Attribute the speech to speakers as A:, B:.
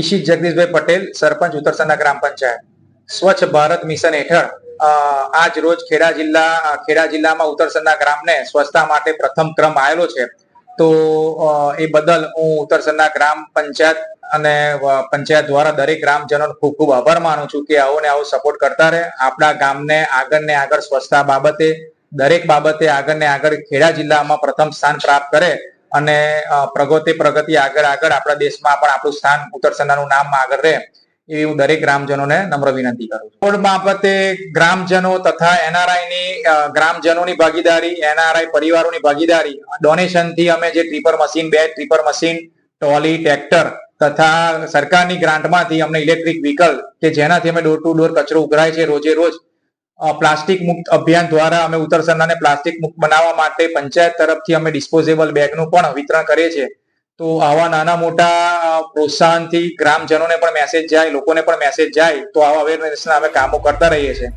A: ઈશિત જગદીશભાઈ પટેલ, સરપંચ ઉત્તરસરના ગ્રામ પંચાયત. સ્વચ્છ ભારત મિશન હેઠળ આજ રોજ ખેડા જિલ્લા, ખેડા જિલ્લામાં ઉત્તરસંડા ગ્રામને સ્વચ્છતા માટે પ્રથમ ક્રમ આવેલો છે. તો એ બદલ હું ઉત્તરસરના ગ્રામ પંચાયત અને પંચાયત દ્વારા દરેક ગ્રામજનોનો ખૂબ ખૂબ આભાર માનું છું કે આવો ને આવો સપોર્ટ કરતા રહે. આપણા ગામને આગળ ને આગળ સ્વચ્છતા બાબતે, દરેક બાબતે આગળ ને આગળ ખેડા જિલ્લામાં પ્રથમ સ્થાન પ્રાપ્ત કરે અને પ્રગતિ પ્રગતિ આગળ આગળ આપણા દેશમાં પણ આપણું સ્થાન ઉત્તરસંડાનું નામ આગળ રહે. એવી હું દરેક ગ્રામજનોને નમ્ર વિનંતી કરું છું. રોડ બાબતે ગ્રામજનો તથા એનઆરઆઈ ની ગ્રામજનોની ભાગીદારી, એનઆરઆઈ પરિવારોની ભાગીદારી ડોનેશનથી અમે જે ટ્રીપર મશીન, બે ટ્રીપર મશીન, ટ્રોલી, ટ્રેક્ટર તથા સરકારની ગ્રાન્ટમાંથી અમને ઇલેક્ટ્રિક વ્હીકલ કે જેનાથી અમે ડોર ટુ ડોર કચરો ઉઘરાય છે રોજે રોજ પ્લાસ્ટિક મુક્ત અભિયાન દ્વારા અમે ઉત્તરસંડાને પ્લાસ્ટિક મુક્ત બનાવવા માટે પંચાયત તરફથી અમે ડિસ્પોઝેબલ બેગનું પણ વિતરણ કરીએ છીએ. તો આવા નાના મોટા પ્રોત્સાહનથી ગ્રામજનોને પણ મેસેજ જાય, લોકોને પણ મેસેજ જાય, તો આવા અવેરનેસના અમે કામો કરતા રહીએ છીએ.